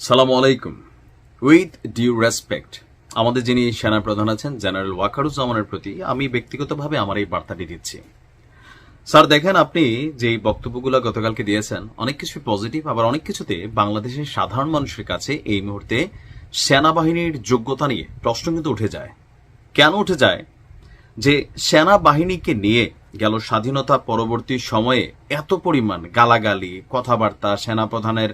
সালাম আলাইকুম। With due respect, আমাদের যিনি সেনা প্রধান আছেন, জেনারেল ওয়াকারুজ্জামানের প্রতি আমি ব্যক্তিগতভাবে আমার এই বার্তাটি দিচ্ছি। স্যার, দেখেন, আপনি যে বক্তব্যগুলো গতকালকে দিয়েছেন, অনেক কিছু পজিটিভ, আবার অনেক কিছুতে বাংলাদেশের সাধারণ মানুষের কাছে এই মুহূর্তে সেনাবাহিনীর যোগ্যতা নিয়ে প্রশ্ন কিন্তু উঠে যায়। কেন উঠে যায়? যে সেনাবাহিনীকে নিয়ে গেল স্বাধীনতা পরবর্তী সময়ে এত পরিমাণ গালাগালি, কথাবার্তা, সেনাপ্রধানের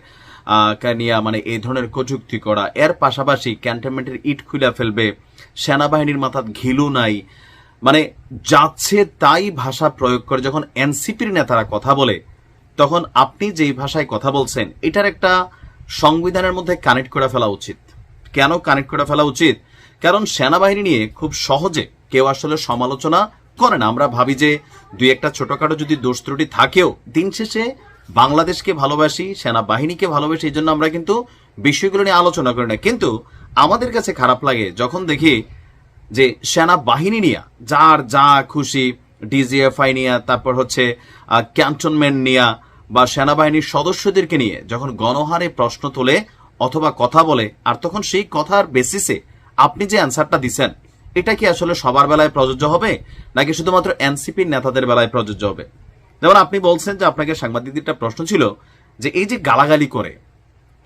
আহ, কে নিয়ে মানে এই ধরনের কটূক্তি করা। এর পাশাপাশি ক্যান্টনমেন্টের ইট খুলে ফেলবে সেনাবাহিনীর মাথাত ঘিলু নাই। মানে যাচ্ছে তাই ভাষা প্রয়োগ করে যখন এনসিপির নেতারা কথা বলে তখন আপনি যেই ভাষায় কথা বলছেন এটার একটা সংবিধানের মধ্যে কানেক্ট করে ফেলা উচিত। কেন কানেক্ট করে ফেলা উচিত? কারণ সেনাবাহিনী নিয়ে খুব সহজে কেউ আসলে সমালোচনা করে না। আমরা ভাবি যে দুই একটা ছোটখাটো যদি দোষ ত্রুটি থাকেও দিন শেষে বাংলাদেশকে ভালোবাসি, সেনাবাহিনীকে ভালোবাসি, এই জন্য আমরা কিন্তু বিষয়গুলো নিয়ে আলোচনা করি না। কিন্তু আমাদের কাছে খারাপ লাগে যখন দেখি যে সেনাবাহিনী নিয়ে, যার যা খুশি, ডিজিএফআই নিয়ে, তারপর হচ্ছে ক্যান্টনমেন্ট নিয়ে বা সেনাবাহিনীর সদস্যদেরকে নিয়ে যখন গণহারে প্রশ্ন তোলে অথবা কথা বলে, আর তখন সেই কথার বেসিসে আপনি যে অ্যান্সারটা দিচ্ছেন এটা কি আসলে সবার বেলায় প্রযোজ্য হবে? নাকি শুধুমাত্র এনসিপির নেতাদের বেলায় প্রযোজ্য হবে? যেমন আপনি বলছেন যে আপনাকে সাংবাদিকদের প্রশ্ন ছিল যে এই যে গালাগালি করে,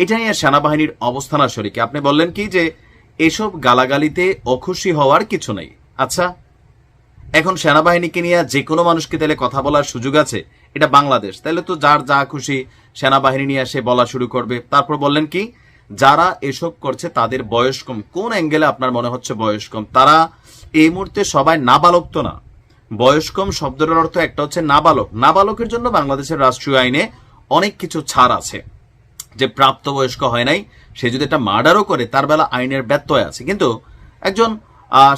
এটা নিয়ে সেনাবাহিনীর অবস্থান আসলে কি আপনি বললেন কি যে এসব গালাগালিতে অখুশি হওয়ার কিছু নেই। আচ্ছা এখন সেনাবাহিনীকে নিয়ে যে কোনো মানুষকে তাহলে কথা বলার সুযোগ আছে? এটা বাংলাদেশ। তাহলে তো যার যা খুশি সেনাবাহিনী নিয়ে এসে বলা শুরু করবে। তারপর বললেন কি, যারা এসব করছে তাদের বয়স কম। কোন অ্যাঙ্গেলে আপনার মনে হচ্ছে বয়স কম? তারা এই মুহূর্তে সবাই নাবালক তো না। বয়স কম শব্দটার অর্থ একটা হচ্ছে নাবালক। নাবালকের জন্য বাংলাদেশের রাষ্ট্রীয় আইনে অনেক কিছু ছাড় আছে। যে প্রাপ্তবয়স্ক হয় নাই, সে যদি একটা মার্ডারও করে, তার বেলা আইনের ব্যত্যয় আছে। কিন্তু একজন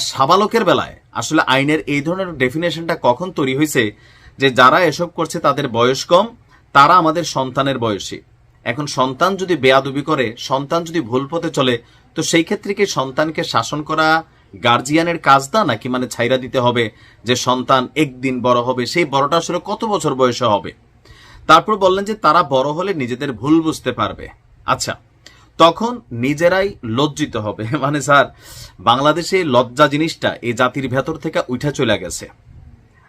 সাবালকের বেলায় আসলে আইনের এই ধরনের ডেফিনেশনটা কখন তৈরি হয়েছে যে যারা এসব করছে তাদের বয়স কম, তারা আমাদের সন্তানের বয়সী। এখন সন্তান যদি বেয়াদুবি করে, সন্তান যদি ভুল পথে চলে, তো সেই ক্ষেত্রে কি সন্তানকে শাসন করা গার্জিয়ানের কাজ না নাকি মানে ছাইরা দিতে হবে যে সন্তান একদিন বড় হবে, সেই বড়টা আসলে কত বছর বয়সে হবে? তারপর বললেন যে তারা বড় হলে নিজেদের ভুল বুঝতে পারবে। আচ্ছা তখন নিজেরাই লজ্জিত হবে। মানে স্যার, বাংলাদেশে লজ্জা জিনিসটা এই জাতির ভেতর থেকে উঠে চলে গেছে।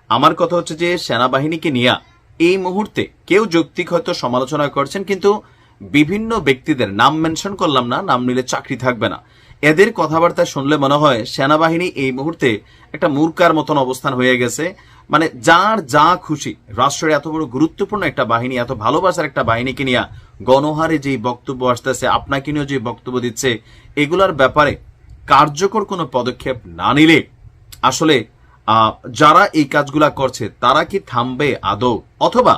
আমার কথা হচ্ছে যে সেনাবাহিনীকে নিয়ে এই মুহূর্তে কেউ যৌক্তিক হয়তো সমালোচনা করছেন, কিন্তু বিভিন্ন ব্যক্তিদের, নাম মেনশন করলাম না, নাম নিলে চাকরি থাকবে না। এদের কথাবার্তা শুনলে মনে হয় সেনাবাহিনী এই মুহূর্তে একটা মূর্খার মতন অবস্থান হয়ে গেছে। মানে যার যা খুশি, রাষ্ট্রের এত বড় গুরুত্বপূর্ণ একটা বাহিনী, এত ভালোবাসার একটা বাহিনীকে নিয়ে গণহারে যেই বক্তব্য আসতেছে, আপনাকে নিয়েও যে বক্তব্য দিচ্ছে, এগুলার ব্যাপারে কার্যকর কোনো পদক্ষেপ না নিলে আসলে যারা এই কাজগুলা করছে, তারা কি থামবে আদৌ? অথবা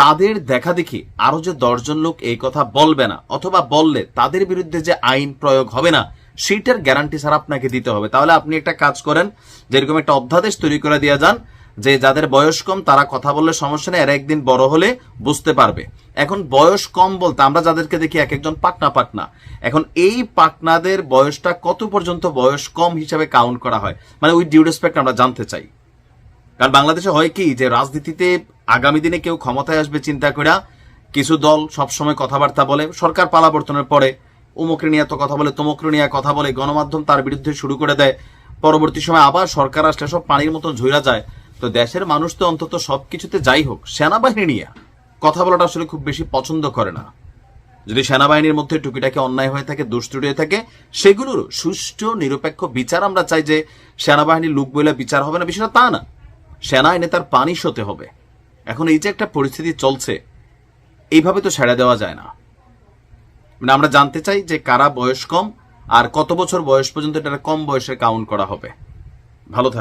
তাদের দেখা দেখি আরও যে দশজন লোক এই কথা বলবে না, অথবা বললে তাদের বিরুদ্ধে যে আইন প্রয়োগ হবে না সেইটার গ্যারান্টি স্যার আপনাকে দিতে হবে। তাহলে আপনি একটা কাজ করেন, যেরকম একটা অধ্যাদেশ তৈরি করে দিয়ে যান, যে যাদের বয়স কম, তারা কথা বললে সমস্যা নেই, এরা একদিন বড় হলে বুঝতে পারবে। এখন বয়স কম বলতে আমরা যাদেরকে দেখি এক একজন পাকনা পাকনা এখন এই পাকনাদের বয়সটা কত পর্যন্ত বয়স কম হিসাবে কাউন্ট করা হয়? মানে ওই ডিউ রেসপেক্ট আমরা জানতে চাই। কারণ বাংলাদেশে হয় কি, যে রাজনীতিতে আগামী দিনে কেউ ক্ষমতায় আসবে, চিন্তা করে কিছু দল সবসময় কথাবার্তা বলে, সরকার পালাবর্তনের পরে উমুকরে নিয়ে তো কথা বলে, তমুকরে নিয়ে কথা বলে গণমাধ্যম তার বিরুদ্ধে শুরু করে দেয়। পরবর্তী সময় আবার সরকার আসলে সব পানির মতন ঝইরা যায়। তো দেশের মানুষ তো অন্তত সবকিছুতে যাই হোক, সেনাবাহিনী নিয়ে কথা বলাটা আসলে খুব বেশি পছন্দ করে না। যদি সেনাবাহিনীর মধ্যে টুকিটাকে অন্যায় হয়ে থাকে, দুষ্টুটি হয়ে থাকে, সেগুলোর সুষ্ঠু, নিরপেক্ষ বিচার আমরা চাই যে সেনাবাহিনীর লোক বলে বিচার হবে না, বিষয়টা তা না। সেনা আইনে তার পানিশ হতে হবে। এখন এই যে একটা পরিস্থিতি চলছে, এইভাবে তো ছেড়ে দেওয়া যায় না। মানে আমরা জানতে চাই যে কারা বয়স কম আর কত বছর বয়স পর্যন্ত এটা কম বয়সে কাউন্ট করা হবে। ভালো থাক